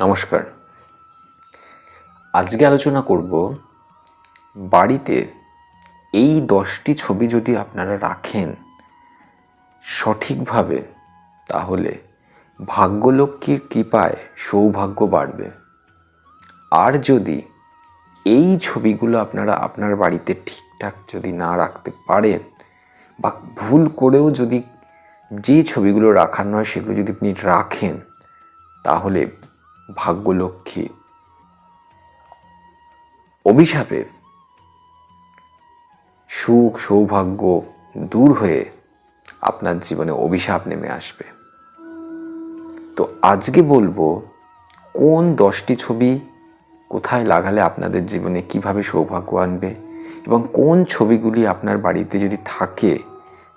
নমস্কার। আজকে আলোচনা করব বাড়িতে এই দশটি ছবি যদি আপনারা রাখেন সঠিকভাবে, তাহলে ভাগ্যলক্ষ্মীর কৃপায় সৌভাগ্য বাড়বে। আর যদি এই ছবিগুলো আপনারা আপনার বাড়িতে ঠিকঠাক যদি না রাখতে পারেন বা ভুল করেও যদি যে ছবিগুলো রাখার নয় সেগুলো যদি আপনি রাখেন, তাহলে ভাগ্যলক্ষ্মী অভিশাপে সুখ, সৌভাগ্য দূর হয়ে আপনার জীবনে অভিশাপ নেমে আসবে। তো আজকে বলব, কোন দশটি ছবি কোথায় লাগালে আপনাদের জীবনে কীভাবে সৌভাগ্য আনবে এবং কোন ছবিগুলি আপনার বাড়িতে যদি থাকে,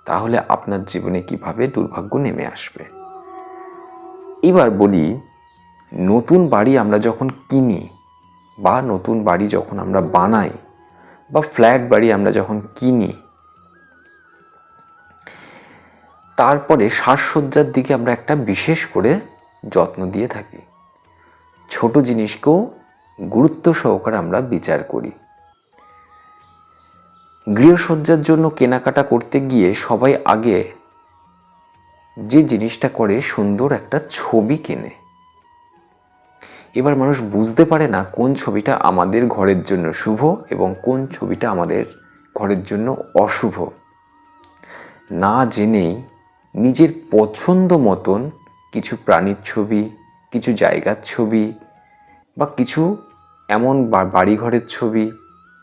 তাহলে আপনার জীবনে কীভাবে দুর্ভাগ্য নেমে আসবে? এবার বলি নতুন বাড়ি আমরা যখন কিনি বা নতুন বাড়ি যখন আমরা বানাই বা ফ্ল্যাট বাড়ি আমরা যখন কিনি, তারপরে সাজসজ্জার দিকে আমরা একটা বিশেষ করে যত্ন দিয়ে থাকি। ছোট জিনিসকেও গুরুত্ব সহকারে আমরা বিচার করি। গৃহসজ্জার জন্য কেনাকাটা করতে গিয়ে সবাই আগে যে জিনিসটা করে সুন্দর একটা ছবি কেনে। এবার মানুষ বুঝতে পারে না কোন ছবিটা আমাদের ঘরের জন্য শুভ এবং কোন ছবিটা আমাদের ঘরের জন্য অশুভ। না জেনেই নিজের পছন্দ মতন কিছু প্রাণীর ছবি, কিছু জায়গার ছবি বা কিছু এমন বাড়িঘরের ছবি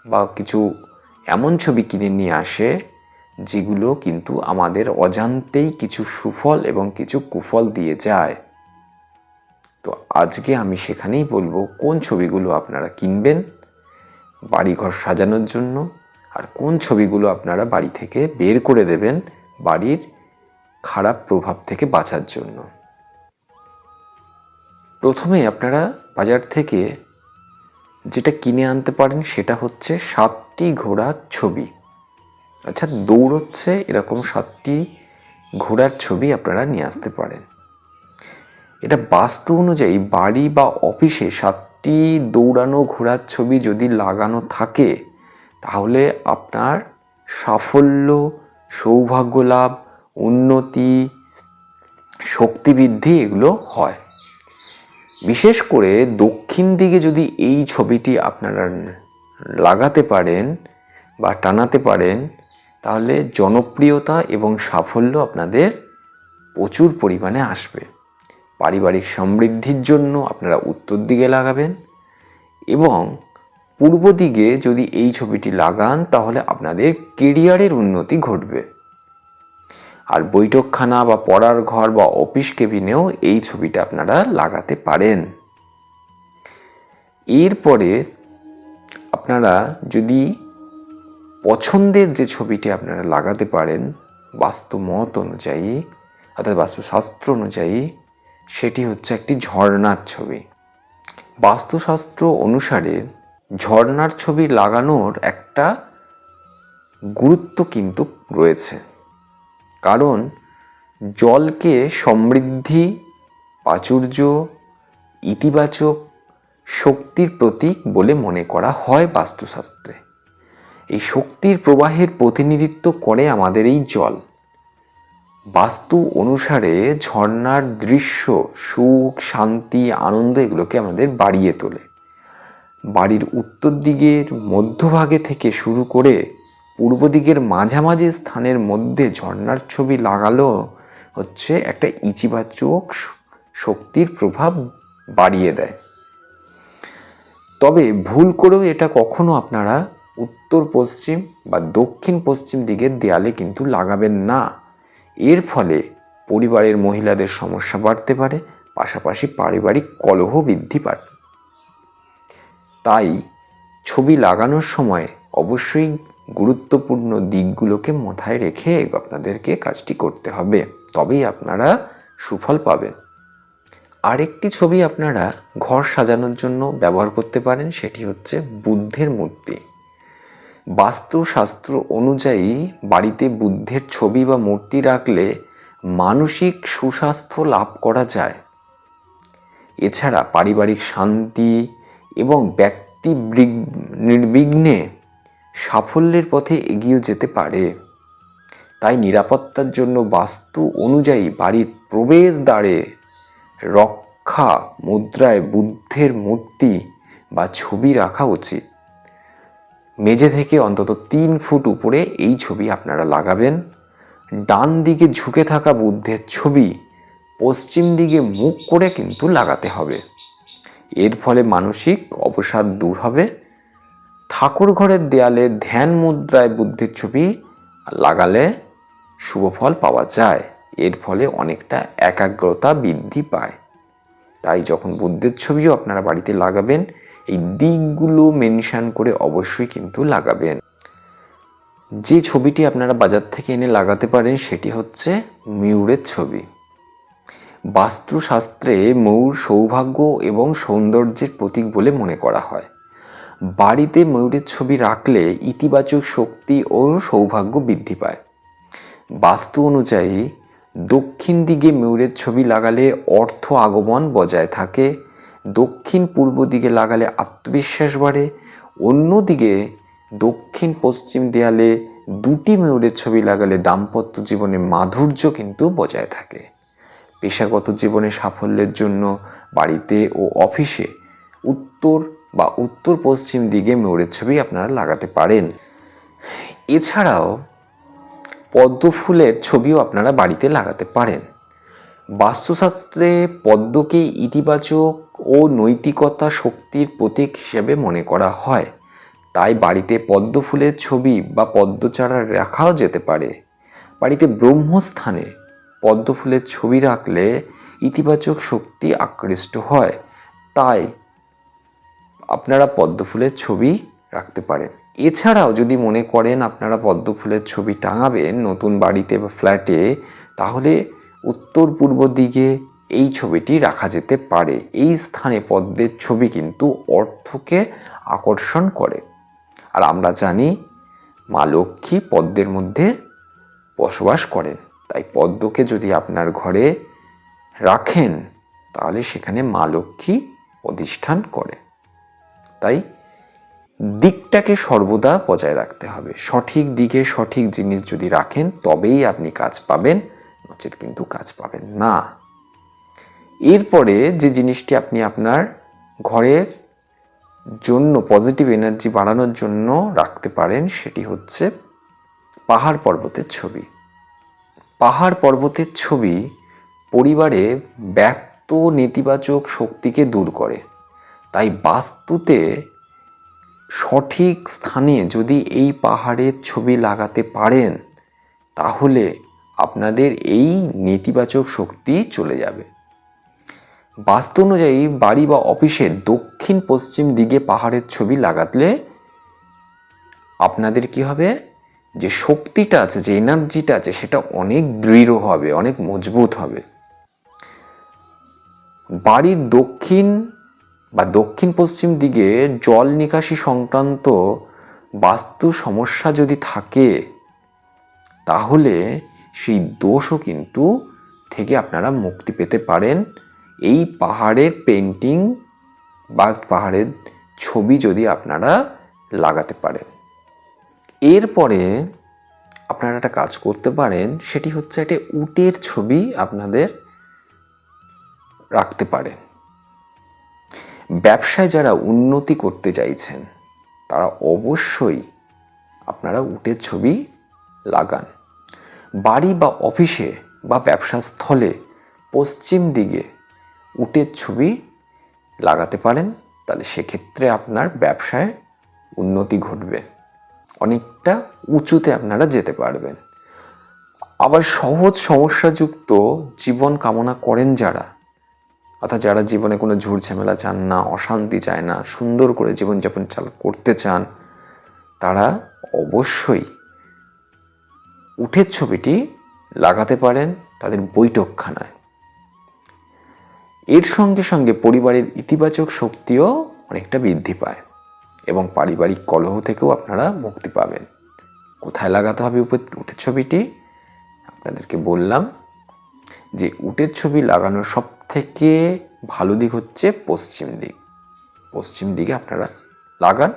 বা কিছু এমন ছবি কিনে নিয়ে আসে যেগুলো কিন্তু আমাদের অজান্তেই কিছু সুফল এবং কিছু কুফল দিয়ে যায়। তো আজকে আমি সেখানেই বলব কোন ছবিগুলো আপনারা কিনবেন বাড়িঘর সাজানোর জন্য আর কোন ছবিগুলো আপনারা বাড়ি থেকে বের করে দেবেন বাড়ির খারাপ প্রভাব থেকে বাঁচার জন্য। প্রথমে আপনারা বাজার থেকে যেটা কিনে আনতে পারেন সেটা হচ্ছে সাতটি ঘোড়ার ছবি। আচ্ছা দৌড়চ্ছে এরকম সাতটি ঘোড়ার ছবি আপনারা নিয়ে আসতে পারেন। এটা বাস্তু অনুযায়ী বাড়ি বা অফিসে সাতটি দৌড়ানো ঘোড়ার ছবি যদি লাগানো থাকে, তাহলে আপনার সাফল্য, সৌভাগ্য লাভ, উন্নতি, শক্তি বৃদ্ধি এগুলো হয়। বিশেষ করে দক্ষিণ দিকে যদি এই ছবিটি আপনারা লাগাতে পারেন বা টানাতে পারেন, তাহলে জনপ্রিয়তা এবং সাফল্য আপনাদের প্রচুর পরিমাণে আসবে। পারিবারিক সমৃদ্ধির জন্য আপনারা উত্তর দিকে লাগাবেন এবং পূর্ব দিকে যদি এই ছবিটি লাগান, তাহলে আপনাদের কেরিয়ারের উন্নতি ঘটবে। আর বৈঠকখানা বা পড়ার ঘর বা অফিস কেবিনেও এই ছবিটা আপনারা লাগাতে পারেন। এরপরে আপনারা যদি পছন্দের যে ছবিটি আপনারা লাগাতে পারেন, বাস্তু মত অনুযায়ী, অর্থাৎ বাস্তুশাস্ত্র অনুযায়ী সেটি হচ্ছে একটি ঝর্ণার ছবি। বাস্তুশাস্ত্র অনুসারে ঝর্ণার ছবি লাগানোর একটা গুরুত্ব কিন্তু রয়েছে। কারণ জলকে সমৃদ্ধি, প্রাচুর্য, ইতিবাচক শক্তির প্রতীক বলে মনে করা হয় বাস্তুশাস্ত্রে। এই শক্তির প্রবাহের প্রতিনিধিত্ব করে আমাদের এই জল। বাস্তু অনুসারে ঝর্নার দৃশ্য, সুখ, শান্তি, আনন্দ এগুলোকে আমাদের বাড়িয়ে তোলে। বাড়ির উত্তর দিকের মধ্যভাগে থেকে শুরু করে পূর্ব দিকের মাঝামাঝি স্থানের মধ্যে ঝর্নার ছবি লাগালো হচ্ছে একটা ইচিবাচক শক্তির প্রভাব বাড়িয়ে দেয়। তবে ভুল করেও এটা কখনো আপনারা উত্তর পশ্চিম বা দক্ষিণ পশ্চিম দিকের দেয়ালে কিন্তু লাগাবেন না। এর ফলে পরিবারের মহিলাদের সমস্যা বাড়তে পারে, পাশাপাশি পারিবারিক কলহ বৃদ্ধি পায়। তাই ছবি লাগানোর সময় অবশ্যই গুরুত্বপূর্ণ দিকগুলোকে মাথায় রেখে আপনাদেরকে কাজটি করতে হবে। তবেই আপনারা সুফল পাবেন। আরেকটি ছবি আপনারা ঘর সাজানোর জন্য ব্যবহার করতে পারেন, সেটি হচ্ছে বুদ্ধের মূর্তি। বাস্তুশাস্ত্র অনুযায়ী বাড়িতে বুদ্ধের ছবি বা মূর্তি রাখলে মানসিক সুস্বাস্থ্য লাভ করা যায়। এছাড়া পারিবারিক শান্তি এবং ব্যক্তি নির্বিঘ্নে সাফল্যের পথে এগিয়ে যেতে পারে। তাই নিরাপত্তার জন্য বাস্তু অনুযায়ী বাড়ির প্রবেশদ্বারে রক্ষা, মুদ্রায় বুদ্ধের মূর্তি বা ছবি রাখা উচিত। মেঝে থেকে অন্তত তিন ফুট উপরে এই ছবি আপনারা লাগাবেন। ডান দিকে ঝুঁকে থাকা বুদ্ধের ছবি, পশ্চিম দিকে মুখ করে কিন্তু লাগাতে হবে। এর ফলে মানসিক অবসাদ দূর হবে। ঠাকুর ঘরের দেয়ালে ধ্যান মুদ্রায় বুদ্ধের ছবি লাগালে শুভ ফল পাওয়া যায়। এর ফলে অনেকটা একাগ্রতা বৃদ্ধি পায়। তাই যখন বুদ্ধের ছবিও আপনারা বাড়িতে লাগাবেন এই দিকগুলো মেনশান করে অবশ্যই কিন্তু লাগাবেন। যে ছবিটি আপনারা বাজার থেকে এনে লাগাতে পারেন সেটি হচ্ছে ময়ূরের ছবি। বাস্তুশাস্ত্রে ময়ূর সৌভাগ্য এবং সৌন্দর্যের প্রতীক বলে মনে করা হয়। বাড়িতে ময়ূরের ছবি রাখলে ইতিবাচক শক্তি ও সৌভাগ্য বৃদ্ধি পায়। বাস্তু অনুযায়ী দক্ষিণ দিকে ময়ূরের ছবি লাগালে অর্থ আগমন বজায় থাকে দক্ষিণ পূর্ব দিকে লাগালে আত্মবিশ্বাস বাড়ে অন্যদিকে দক্ষিণ পশ্চিম দেয়ালে দুটি ময়ূরের ছবি লাগালে দাম্পত্য জীবনে মাধুর্য কিন্তু বজায় থাকে। পেশাগত জীবনে সাফল্যের জন্য বাড়িতে ও অফিসে উত্তর বা উত্তর পশ্চিম দিকে ময়ূরের ছবি আপনারা লাগাতে পারেন। এছাড়াও পদ্ম ফুলের ছবিও আপনারা বাড়িতে লাগাতে পারেন। বাস্তুশাস্ত্রে পদ্মকে ইতিবাচক ও নৈতিকতা শক্তির প্রতীক হিসেবে মনে করা হয়। তাই বাড়িতে পদ্ম ফুলের ছবি বা পদ্মচারা রাখাও যেতে পারে। বাড়িতে ব্রহ্মস্থানে পদ্ম ফুলের ছবি রাখলে ইতিবাচক শক্তি আকৃষ্ট হয়। তাই আপনারা পদ্ম ফুলের ছবি রাখতে পারেন। এছাড়াও যদি মনে করেন আপনারা পদ্ম ফুলের ছবি টাঙাবেন নতুন বাড়িতে বা ফ্ল্যাটে, তাহলে উত্তর পূর্ব দিকে এই ছবিটি রাখা যেতে পারে। এই স্থানে পদ্মের ছবি কিন্তু অর্থকে আকর্ষণ করে। আর আমরা জানি, মা লক্ষ্মী পদ্মের মধ্যে বসবাস করেন। তাই পদ্মকে যদি আপনার ঘরে রাখেন, তাহলে সেখানে মা লক্ষ্মী অধিষ্ঠান করে। তাই দিকটাকে সর্বদা বজায় রাখতে হবে। সঠিক দিকে সঠিক জিনিস যদি রাখেন, তবেই আপনি কাজ পাবেন। নচেত কিন্তু কাজ পাবেন না। এরপরে যে জিনিসটি আপনি আপনার ঘরের জন্য পজিটিভ এনার্জি বাড়ানোর জন্য রাখতে পারেন, সেটি হচ্ছে পাহাড় পর্বতের ছবি। পাহাড় পর্বতের ছবি পরিবারে ব্যক্ত নেতিবাচক শক্তিকে দূর করে। তাই বাস্তুতে সঠিক স্থানে যদি এই পাহাড়ের ছবি লাগাতে পারেন, তাহলে আপনাদের এই নেতিবাচক শক্তি চলে যাবে। বাস্তু অনুযায়ী বাড়ি বা অফিসের দক্ষিণ পশ্চিম দিকে পাহাড়ের ছবি লাগালে আপনাদের কি হবে? যে শক্তিটা আছে, যে এনার্জিটা আছে, সেটা অনেক দৃঢ় হবে, অনেক মজবুত হবে। বাড়ির দক্ষিণ বা দক্ষিণ পশ্চিম দিকে জল নিকাশি সংক্রান্ত বাস্তু সমস্যা যদি থাকে, তাহলে সেই দোষও কিন্তু থেকে আপনারা মুক্তি পেতে পারেন। এই পাহাড়ের পেন্টিং বা পাহাড়ের ছবি যদি আপনারা লাগাতে পারেন। এরপরে আপনারা একটা কাজ করতে পারেন, সেটি হচ্ছে একটা উটের ছবি আপনাদের রাখতে পারেন। ব্যবসায় যারা উন্নতি করতে চাইছেন, তারা অবশ্যই আপনারা উটের ছবি লাগান। বাড়ি বা অফিসে বা ব্যবসা স্থলে পশ্চিম দিকে উটের ছবি লাগাতে পারেন, তাহলে সেক্ষেত্রে আপনার ব্যবসায় উন্নতি ঘটবে। অনেকটা উঁচুতে আপনারা যেতে পারবেন। আবার সহজ সমস্যাযুক্ত জীবন কামনা করেন যারা, অর্থাৎ যারা জীবনে কোনো ঝুড় ঝামেলা চান না, অশান্তি চায় না, সুন্দর করে জীবনযাপন চাল, করতে চান, তারা অবশ্যই উঠের ছবিটি লাগাতে পারেন তাদের বৈঠকখানায়। এর সঙ্গে সঙ্গে পরিবারের ইতিবাচক শক্তিও অনেকটা বৃদ্ধি পায় এবং পারিবারিক কলহ থেকেও আপনারা মুক্তি পাবেন। কোথায় লাগাতে হবে উঠের ছবিটি? আপনাদেরকে বললাম যে উটের ছবি লাগানোর সব থেকে ভালো দিক হচ্ছে পশ্চিম দিক। পশ্চিম দিকে আপনারা লাগান,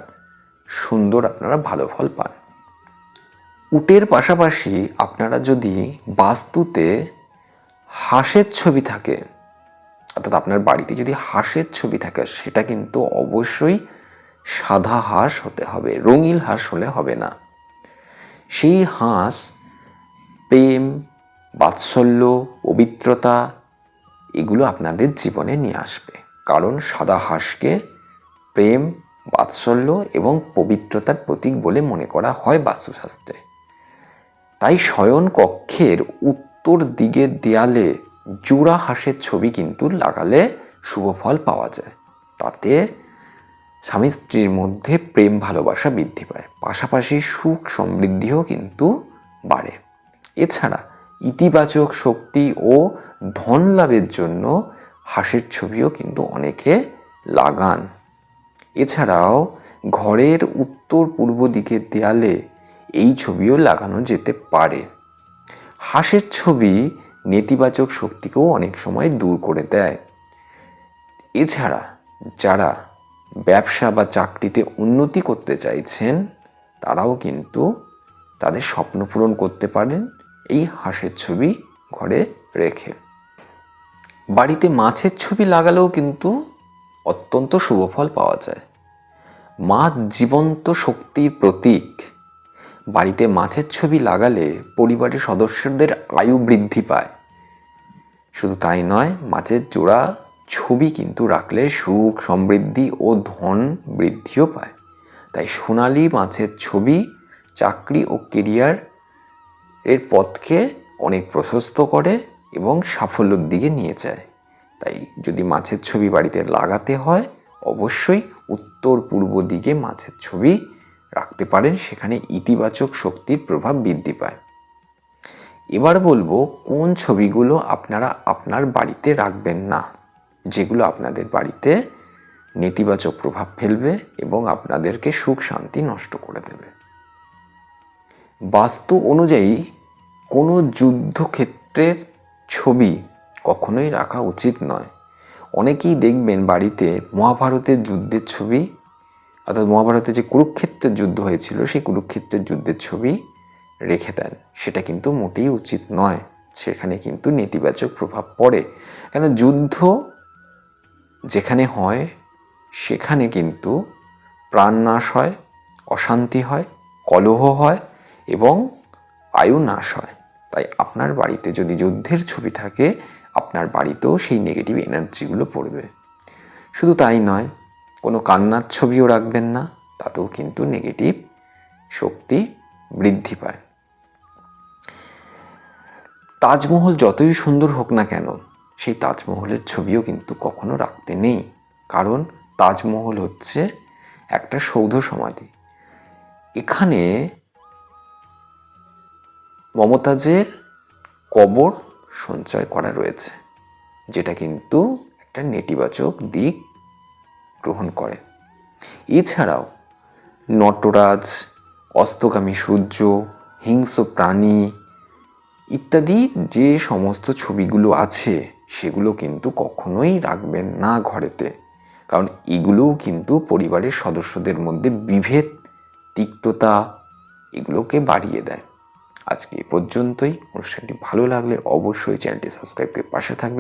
সুন্দর আপনারা ভালো ফল পান। উটের পাশাপাশি আপনারা যদি বাস্তুতে হাঁসের ছবি থাকে, অর্থাৎ আপনার বাড়িতে যদি হাঁসের ছবি থাকে, সেটা কিন্তু অবশ্যই সাদা হাঁস হতে হবে, রঙিন হাঁস হলে হবে না। সেই হাঁস প্রেম, বাৎসল্য, পবিত্রতা, এগুলো আপনাদের জীবনে নিয়ে আসবে। কারণ সাদা হাঁসকে প্রেম, বাৎসল্য এবং পবিত্রতার প্রতীক বলে মনে করা হয় বাস্তুশাস্ত্রে। তাই শয়ন কক্ষের উত্তর দিকের দেয়ালে জোড়া হাঁসের ছবি কিন্তু লাগালে শুভ ফল পাওয়া যায়। তাতে স্বামী স্ত্রীর মধ্যে প্রেম, ভালোবাসা বৃদ্ধি পায়। পাশাপাশি সুখ সমৃদ্ধিও কিন্তু বাড়ে। এছাড়া ইতিবাচক শক্তি ও ধন লাভের জন্য হাঁসের ছবিও কিন্তু অনেকে লাগান। এছাড়াও ঘরের উত্তর পূর্ব দিকের দেয়ালে এই ছবিও লাগানো যেতে পারে। হাঁসের ছবি নেতিবাচক শক্তিকেও অনেক সময় দূর করে দেয়। এছাড়া যারা ব্যবসা বা চাকরিতে উন্নতি করতে চাইছেন, তারাও কিন্তু তাদের স্বপ্ন পূরণ করতে পারেন এই হাঁসের ছবি ঘরে রেখে। বাড়িতে মাছের ছবি লাগালেও কিন্তু অত্যন্ত শুভ ফল পাওয়া যায়। মাছ জীবন্ত শক্তির প্রতীক বাড়িতে মাছের ছবি লাগালে পরিবারের সদস্যদের আয়ু বৃদ্ধি পায়। শুধু তাই নয়, মাছের জোড়া ছবি কিন্তু রাখলে সুখ, সমৃদ্ধি ও ধন বৃদ্ধিও পায়। তাই সোনালি মাছের ছবি, চাকরি ও কেরিয়ার এর পথকে অনেক প্রশস্ত করে এবং সাফল্যের দিকে নিয়ে যায়। তাই যদি মাছের ছবি বাড়িতে লাগাতে হয়, অবশ্যই উত্তর পূর্ব দিকে মাছের ছবি রাখতে পারেন, সেখানে ইতিবাচক শক্তির প্রভাব বৃদ্ধি পায়। এবার বলব, কোন ছবিগুলো আপনারা আপনার বাড়িতে রাখবেন না, যেগুলো আপনাদের বাড়িতে নেতিবাচক প্রভাব ফেলবে এবং আপনাদেরকে সুখ, শান্তি নষ্ট করে দেবে। বাস্তু অনুযায়ী, কোনো যুদ্ধক্ষেত্রের ছবি কখনোই রাখা উচিত নয়। অনেকেই দেখবেন বাড়িতে মহাভারতের যুদ্ধের ছবি অর্থাৎ মহাভারতে যে কুরুক্ষেত্রের যুদ্ধ হয়েছিল, সেই কুরুক্ষেত্রের যুদ্ধের ছবি রেখে দেন। সেটা কিন্তু মোটেই উচিত নয়। সেখানে কিন্তু নেতিবাচক প্রভাব পড়ে। কেন? যুদ্ধ যেখানে হয়, সেখানে কিন্তু প্রাণনাশ হয়, অশান্তি হয়, কলহ হয় এবং আয়ু নাশ হয়। তাই আপনার বাড়িতে যদি যুদ্ধের ছবি থাকে, আপনার বাড়িতেও সেই নেগেটিভ এনার্জিগুলো পড়বে। শুধু তাই নয় কোনো কান্নার ছবিও রাখবেন না, তাতেও কিন্তু নেগেটিভ শক্তি বৃদ্ধি পায়। তাজমহল যতই সুন্দর হোক না কেন, সেই তাজমহলের ছবিও কিন্তু কখনো রাখতে নেই। কারণ তাজমহল হচ্ছে একটা সৌধ সমাধি। এখানে মমতাজের কবর সঞ্চয় করা রয়েছে, যেটা কিন্তু একটা নেতিবাচক দিক গ্রহণ করে। এছাড়াও নটরাজ, অস্তগামী সূর্য, হিংস্র প্রাণী ইত্যাদি যে সমস্ত ছবিগুলো আছে, সেগুলো কিন্তু কখনোই রাখবেন না ঘরেতে। কারণ এগুলোও কিন্তু পরিবারের সদস্যদের মধ্যে বিভেদ, তিক্ততা এগুলোকে বাড়িয়ে দেয়। আজকে এ পর্যন্তই। অনুষ্ঠানটি ভালো লাগলে অবশ্যই চ্যানেলটি সাবস্ক্রাইব করে পাশে থাকবে।